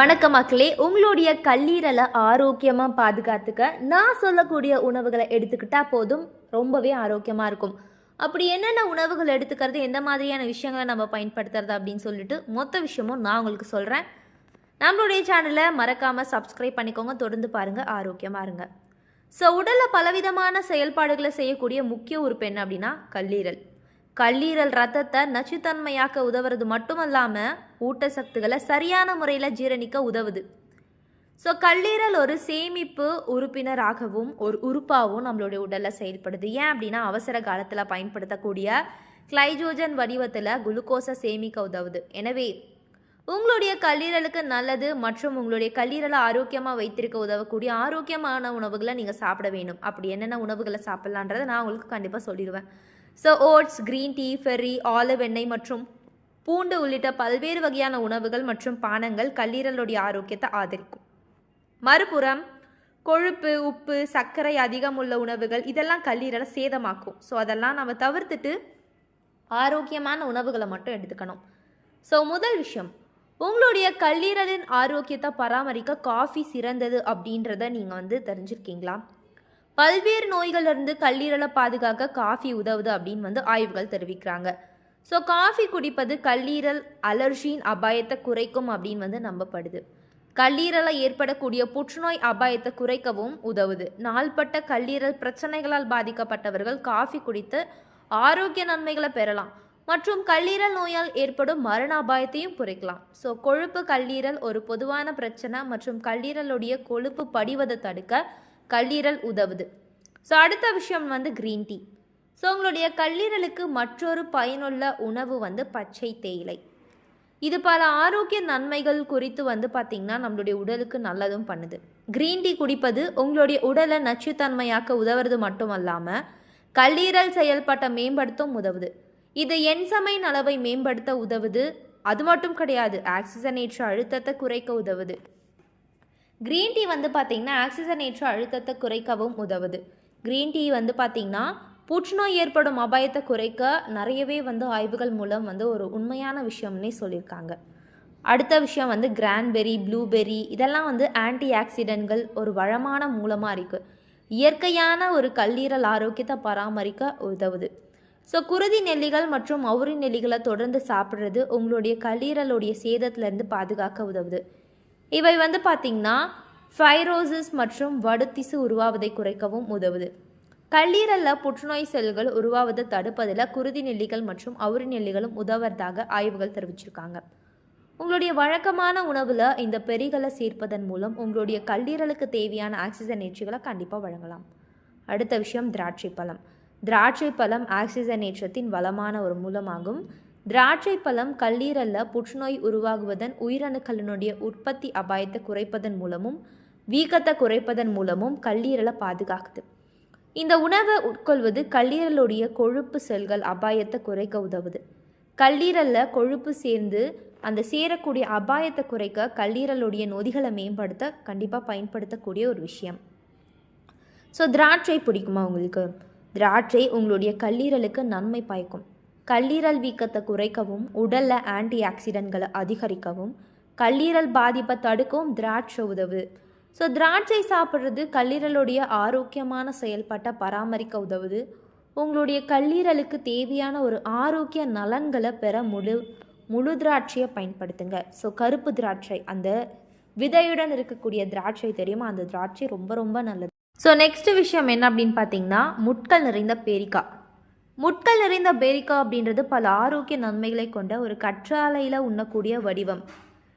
வணக்கம் மக்களே உங்களுடைய கல்லீரலை ஆரோக்கியமாக பாதுகாத்துக்க நான் சொல்லக்கூடிய உணவுகளை எடுத்துக்கிட்டா போதும் ரொம்பவே ஆரோக்கியமாக இருக்கும். அப்படி என்னென்ன உணவுகள் எடுத்துக்கிறது எந்த மாதிரியான விஷயங்களை நம்ம பயன்படுத்துறது அப்படின்னு சொல்லிட்டு மொத்த விஷயமும் நான் உங்களுக்கு சொல்கிறேன் நம்மளுடைய சேனலை மறக்காமல் சப்ஸ்கிரைப் பண்ணிக்கோங்க தொடர்ந்து பாருங்கள் ஆரோக்கியமாக இருங்க. ஸோ உடலில் பலவிதமான செயல்பாடுகளை செய்யக்கூடிய முக்கிய உறுப்பு என்ன அப்படின்னா கல்லீரல். கல்லீரல் ரத்தத்தை நச்சுத்தன்மையாக்க உதவுறது மட்டுமல்லாமல் ஊட்டச்சத்துக்களை சரியான முறையில் ஜீரணிக்க உதவுது. ஸோ கல்லீரல் ஒரு சேமிப்பு உறுப்பினராகவும் ஒரு உறுப்பாகவும் நம்மளுடைய உடலில் செயல்படுது. ஏன் அப்படின்னா அவசர காலத்தில் பயன்படுத்தக்கூடிய கிளைஜோஜன் வடிவத்தில் குளுக்கோஸை சேமிக்க உதவுது. எனவே உங்களுடைய கல்லீரலுக்கு நல்லது மற்றும் உங்களுடைய கல்லீரலை ஆரோக்கியமாக வைத்திருக்க உதவக்கூடிய ஆரோக்கியமான உணவுகளை நீங்கள் சாப்பிட வேணும் அப்படி என்னென்ன உணவுகளை சாப்பிட்லான்றதை நான் உங்களுக்கு கண்டிப்பாக சொல்லிடுவேன் so oats green tea berry olive எண்ணெய் மற்றும் பூண்டு உள்ளிட்ட பல்வேறு வகையான உணவுகள் மற்றும் பானங்கள் கல்லீரலுடைய ஆரோக்கியத்தை ஆதரிக்கும். மறுபுறம் கொழுப்பு உப்பு சர்க்கரை அதிகம் உள்ள உணவுகள் இதெல்லாம் கல்லீரலை சேதமாக்கும். ஸோ அதெல்லாம் நம்ம தவிர்த்துட்டு ஆரோக்கியமான உணவுகளை மட்டும் எடுத்துக்கணும். ஸோ முதல் விஷயம் உங்களுடைய கல்லீரலின் ஆரோக்கியத்தை பராமரிக்க காஃபி சிறந்தது அப்படின்றத நீங்கள் வந்து தெரிஞ்சிருக்கீங்களா? பல்வேறு நோய்களிலிருந்து கல்லீரலை பாதுகாக்க காஃபி உதவுது அப்படின்னு வந்து ஆய்வுகள் தெரிவிக்கிறாங்க. ஸோ காஃபி குடிப்பது கல்லீரல் அலர்ஜியின் அபாயத்தை குறைக்கும் அப்படின்னு வந்து நம்பப்படுது. கல்லீரலை ஏற்படக்கூடிய புற்றுநோய் அபாயத்தை குறைக்கவும் உதவுது. நாள்பட்ட கல்லீரல் பிரச்சனைகளால் பாதிக்கப்பட்டவர்கள் காஃபி குடித்து ஆரோக்கிய நன்மைகளை பெறலாம். மற்றும் கல்லீரல் நோயால் ஏற்படும் மரண அபாயத்தையும் குறைக்கலாம். ஸோ கொழுப்பு கல்லீரல் ஒரு பொதுவான பிரச்சனை மற்றும் கல்லீரலுடைய கொழுப்பு படிவதை தடுக்க கல்லீரல் உதவுது. ஸோ அடுத்த விஷயம் வந்து க்ரீன் டீ ஸோ உங்களுடைய கல்லீரலுக்கு மற்றொரு பயனுள்ள உணவு வந்து பச்சை தேயிலை. இது பல ஆரோக்கிய நன்மைகள் குறித்து வந்து பார்த்திங்கன்னா நம்மளுடைய உடலுக்கு நல்லதும் பண்ணுது. க்ரீன் டீ குடிப்பது உங்களுடைய உடலை நச்சுத்தன்மையாக்க உதவுறது மட்டும் அல்லாமல் கல்லீரல் செயல்பாட்டை மேம்படுத்தும் உதவுது. இது என்சமைன் அளவை மேம்படுத்த உதவுது. அது மட்டும் கிடையாது ஆக்சிஜனேற்ற அழுத்தத்தை குறைக்க உதவுது. க்ரீன் டீ வந்து பார்த்திங்கன்னா ஆக்சிஜனேற்ற அழுத்தத்தை குறைக்கவும் உதவுது. க்ரீன் டீ வந்து பார்த்திங்கன்னா புற்றுநோய் ஏற்படும் அபாயத்தை குறைக்க நிறையவே வந்து ஆய்வுகள் மூலம் வந்து ஒரு உண்மையான விஷயம்னே சொல்லியிருக்காங்க. அடுத்த விஷயம் வந்து கிரான்பெரி ப்ளூபெரி இதெல்லாம் வந்து ஆன்டி ஆக்சிடென்ட்கள் ஒரு வளமான மூலமாக இருக்குது இயற்கையான ஒரு கல்லீரல் ஆரோக்கியத்தை பராமரிக்க உதவுது. ஸோ குருதி நெல்லிகள் மற்றும் அவுரி நெல்லிகளை தொடர்ந்து சாப்பிட்றது உங்களுடைய கல்லீரலுடைய சேதத்திலேருந்து பாதுகாக்க உதவுது. இவை வந்து பார்த்திங்கன்னா ஃபைரோசிஸ் மற்றும் வடுத்திசு உருவாவதை குறைக்கவும் உதவுது. கல்லீரலில் புற்றுநோய் செல்கள் உருவாவதை தடுப்பதில் குருதி நெல்லிகள் மற்றும் அவுரி நெல்லிகளும் உதவுறதாக ஆய்வுகள் தெரிவிச்சிருக்காங்க. உங்களுடைய வழக்கமான உணவில் இந்த பெரிகளை சேர்ப்பதன் மூலம் உங்களுடைய கல்லீரலுக்கு தேவையான ஆக்சிஜனேற்றுகளை கண்டிப்பாக வழங்கலாம். அடுத்த விஷயம் திராட்சை பழம் திராட்சை பழம் ஆக்சிஜனேற்றத்தின் வளமான ஒரு மூலமாகும். திராட்சை பழம் கல்லீரலில் புற்றுநோய் உருவாகுவதன் உயிரணுக்களினுடைய உற்பத்தி அபாயத்தை குறைப்பதன் மூலமும் வீக்கத்தை குறைப்பதன் மூலமும் கல்லீரலை பாதுகாக்குது. இந்த உணவை உட்கொள்வது கல்லீரலுடைய கொழுப்பு செல்கள் அபாயத்தை குறைக்க உதவுது. கல்லீரலில் கொழுப்பு சேர்ந்து அந்த சேரக்கூடிய அபாயத்தை குறைக்க கல்லீரலுடைய நொதிகளை மேம்படுத்த கண்டிப்பாக பயன்படுத்தக்கூடிய ஒரு விஷயம். ஸோ திராட்சை பிடிக்குமா உங்களுக்கு? திராட்சை உங்களுடைய கல்லீரலுக்கு நன்மை பயக்கும். கல்லீரல் வீக்கத்தை குறைக்கவும் உடலில் ஆன்டி ஆக்சிடென்ட்களை அதிகரிக்கவும் கல்லீரல் பாதிப்பை தடுக்கவும் திராட்சை உதவுது ஸோ திராட்சை சாப்பிட்றது கல்லீரலுடைய ஆரோக்கியமான செயல்பாட்டை பராமரிக்க உதவுது. உங்களுடைய கல்லீரலுக்கு தேவையான ஒரு ஆரோக்கிய நலன்களை பெற முழு முழு திராட்சையை பயன்படுத்துங்க. ஸோ கருப்பு திராட்சை அந்த விதையுடன் இருக்கக்கூடிய திராட்சை தெரியுமா? அந்த திராட்சை ரொம்ப ரொம்ப நல்லது. ஸோ நெக்ஸ்ட் விஷயம் என்ன அப்படின்னு பார்த்தீங்கன்னா முட்கள் நிறைந்த பேரிக்காய். முட்கள் நிறைந்த பேரிக்கா அப்படின்றது பல ஆரோக்கிய நன்மைகளை கொண்ட ஒரு கற்றாழையில் உண்ணக்கூடிய வடிவம்.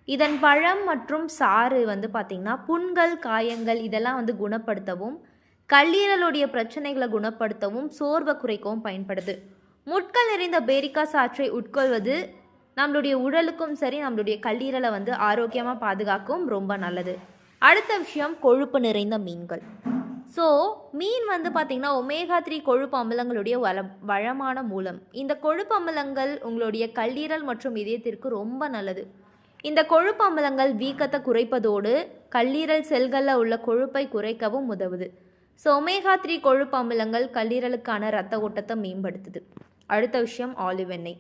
இதன் பழம் மற்றும் சாறு வந்து பார்த்திங்கன்னா புண்கள் காயங்கள் இதெல்லாம் வந்து குணப்படுத்தவும் கல்லீரலுடைய பிரச்சனைகளை குணப்படுத்தவும் சோர்வை குறைக்கவும் பயன்படுது. முட்கள் நிறைந்த பேரிக்கா சாற்றை உட்கொள்வது நம்மளுடைய உடலுக்கும் சரி நம்மளுடைய கல்லீரலை வந்து ஆரோக்கியமாக பாதுகாக்கவும் ரொம்ப நல்லது. அடுத்த விஷயம் கொழுப்பு நிறைந்த மீன்கள். ஸோ மீன் வந்து பார்த்திங்கன்னா ஒமேகா த்ரீ கொழுப்பு அமிலங்களுடைய வள வளமான மூலம். இந்த கொழுப்பு அமிலங்கள் உங்களுடைய கல்லீரல் மற்றும் இதயத்திற்கு ரொம்ப நல்லது. இந்த கொழுப்பு அமிலங்கள் வீக்கத்தை குறைப்பதோடு கல்லீரல் செல்களில் உள்ள கொழுப்பை குறைக்கவும் உதவுது. ஸோ ஒமேகா த்ரீ கொழுப்பு அமிலங்கள் கல்லீரலுக்கான இரத்த ஓட்டத்தை மேம்படுத்துது. அடுத்த விஷயம் ஆலிவ் எண்ணெய்.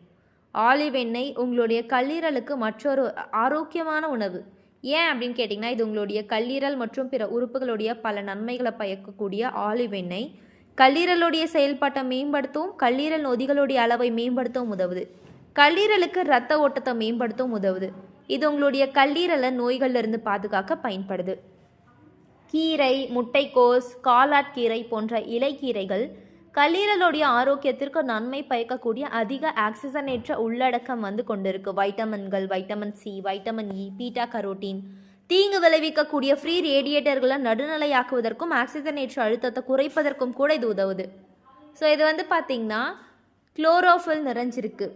ஆலிவ் எண்ணெய் உங்களுடைய கல்லீரலுக்கு மற்றொரு ஆரோக்கியமான உணவு. ஏன் அப்படின்னு கேட்டிங்கன்னா இது உங்களுடைய கல்லீரல் மற்றும் பிற உறுப்புகளுடைய பல நன்மைகளை பயக்கக்கூடிய ஆலிவ் எண்ணெய். கல்லீரலுடைய செயல்பாட்டை மேம்படுத்தவும் கல்லீரல் நொதிகளுடைய அளவை மேம்படுத்தவும் உதவுது. கல்லீரலுக்கு இரத்த ஓட்டத்தை மேம்படுத்தவும் உதவுது. இது உங்களுடைய கல்லீரலை நோய்களிலிருந்து பாதுகாக்க பயன்படுது. கீரை முட்டைக்கோஸ் காலாட் கீரை போன்ற இலைக்கீரைகள் கல்லீரலுடைய ஆரோக்கியத்திற்கு நன்மை பயக்கக்கூடிய அதிக ஆக்சிஜனேற்ற உள்ளடக்கம் வந்து கொண்டிருக்கு. வைட்டமின்கள் vitamin C vitamin E beta carotene. தீங்கு விளைவிக்கக்கூடிய ஃப்ரீ ரேடியேட்டர்களை நடுநிலையாக்குவதற்கும் ஆக்சிஜனேற்ற அழுத்தத்தை குறைப்பதற்கும் கூட இது உதவுது. ஸோ இது வந்து பார்த்திங்கன்னா குளோரோஃபில் நிறைஞ்சிருக்கு.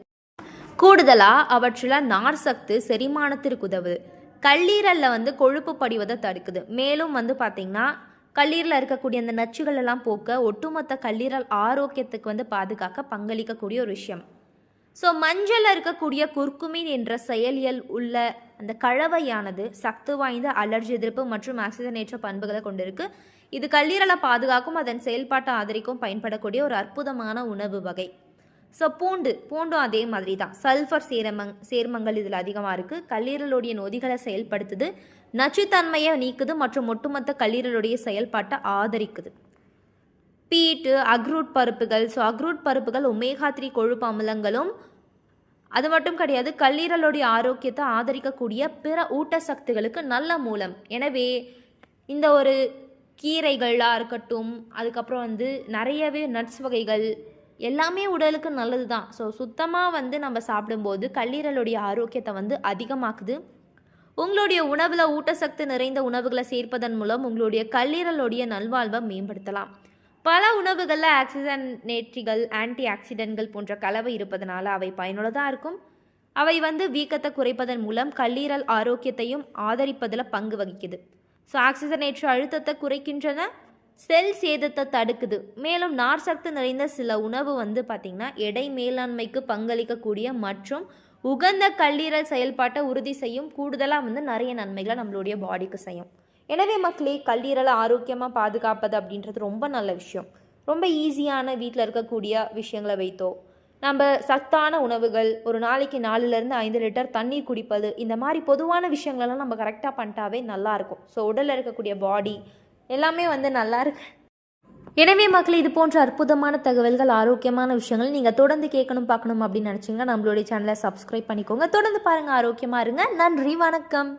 கூடுதலாக அவற்றில் நார் சத்து செரிமானத்திற்கு உதவுது. கல்லீரலில் வந்து கொழுப்பு படிவதை தடுக்குது. மேலும் வந்து பார்த்திங்கன்னா கல்லீரலில் இருக்கக்கூடிய அந்த நச்சுகள் எல்லாம் போக்க ஒட்டுமொத்த கல்லீரல் ஆரோக்கியத்துக்கு வந்து பாதுகாக்க பங்களிக்கக்கூடிய ஒரு விஷயம். ஸோ மஞ்சளில் இருக்கக்கூடிய குர்குமின் என்ற செயலியல் உள்ள அந்த கழவையானது சத்து வாய்ந்த அலர்ஜி எதிர்ப்பு மற்றும் ஆக்சிஜனேற்ற பண்புகளை கொண்டிருக்கு. இது கல்லீரலை பாதுகாக்கும் அதன் செயல்பாட்டை ஆதரிக்கும் பயன்படக்கூடிய ஒரு அற்புதமான உணவு வகை. ஸோ பூண்டு பூண்டும் அதே மாதிரி தான் சல்ஃபர் சேரமங் சேர்மங்கள் இதில் அதிகமாக இருக்குது கல்லீரலுடைய நொதிகளை செயல்படுத்துது. நச்சுத்தன்மையை நீக்குது மற்றும் ஒட்டுமொத்த கல்லீரலுடைய செயல்பாட்டை ஆதரிக்குது. பீட்டு அக்ரூட் பருப்புகள் ஸோ அக்ரூட் பருப்புகள் ஒமேகா த்ரீ கொழுப்பு அமிலங்களும் அது மட்டும் கிடையாது கல்லீரலுடைய ஆரோக்கியத்தை ஆதரிக்கக்கூடிய பிற ஊட்டசக்திகளுக்கு நல்ல மூலம். எனவே இந்த ஒரு கீரைகளாக இருக்கட்டும் அதுக்கப்புறம் வந்து நிறையவே நட்ஸ் வகைகள் எல்லாமே உடலுக்கு நல்லது தான் ஸோ சுத்தமாக வந்து நம்ம சாப்பிடும்போது கல்லீரலுடைய ஆரோக்கியத்தை வந்து அதிகமாக்குது. உங்களுடைய உணவில் ஊட்டச்சத்து நிறைந்த உணவுகளை சேர்ப்பதன் மூலம் உங்களுடைய கல்லீரலுடைய நல்வாழ்வை மேம்படுத்தலாம். பல உணவுகளில் ஆக்சிஜன் நேற்றிகள் ஆன்டி ஆக்சிடென்ட்கள் போன்ற கலவை இருப்பதனால அவை பயனுள்ளதாக இருக்கும். அவை வந்து வீக்கத்தை குறைப்பதன் மூலம் கல்லீரல் ஆரோக்கியத்தையும் ஆதரிப்பதில் பங்கு வகிக்குது. ஸோ ஆக்சிஜனேற்ற அழுத்தத்தை குறைக்கின்றன செல் சேதத்தை தடுக்குது. மேலும் நார் சத்து நிறைந்த சில உணவு வந்து பார்த்திங்கன்னா எடை மேலாண்மைக்கு பங்களிக்கக்கூடிய மற்றும் உகந்த கல்லீரல் செயல்பாட்டை உறுதி செய்யும் கூடுதலாக வந்து நிறைய நன்மைகளை நம்மளுடைய பாடிக்கு செய்யும். எனவே மக்களே கல்லீரலை ஆரோக்கியமாக பாதுகாப்பது அப்படின்றது ரொம்ப நல்ல விஷயம். ரொம்ப ஈஸியான வீட்டில் இருக்கக்கூடிய விஷயங்களை வைத்தோ நம்ம சத்தான உணவுகள் ஒரு நாளைக்கு நாலுலேருந்து ஐந்து லிட்டர் தண்ணீர் குடிப்பது இந்த மாதிரி பொதுவான விஷயங்களெல்லாம் நம்ம கரெக்டாக பண்ணிட்டாவே நல்லாயிருக்கும் ஸோ உடலில் இருக்கக்கூடிய பாடி எல்லாமே வந்து நல்லா இருக்கு. எனவே மக்கள் இது போன்ற அற்புதமான தகவல்கள் ஆரோக்கியமான விஷயங்கள் நீங்கள் தொடர்ந்து கேட்கணும் பார்க்கணும் அப்படின்னு நினச்சிங்கன்னா நம்மளுடைய சேனலை சப்ஸ்கிரைப் பண்ணிக்கோங்க. தொடர்ந்து பாருங்கள் ஆரோக்கியமாக இருங்க. நன்றி வணக்கம்.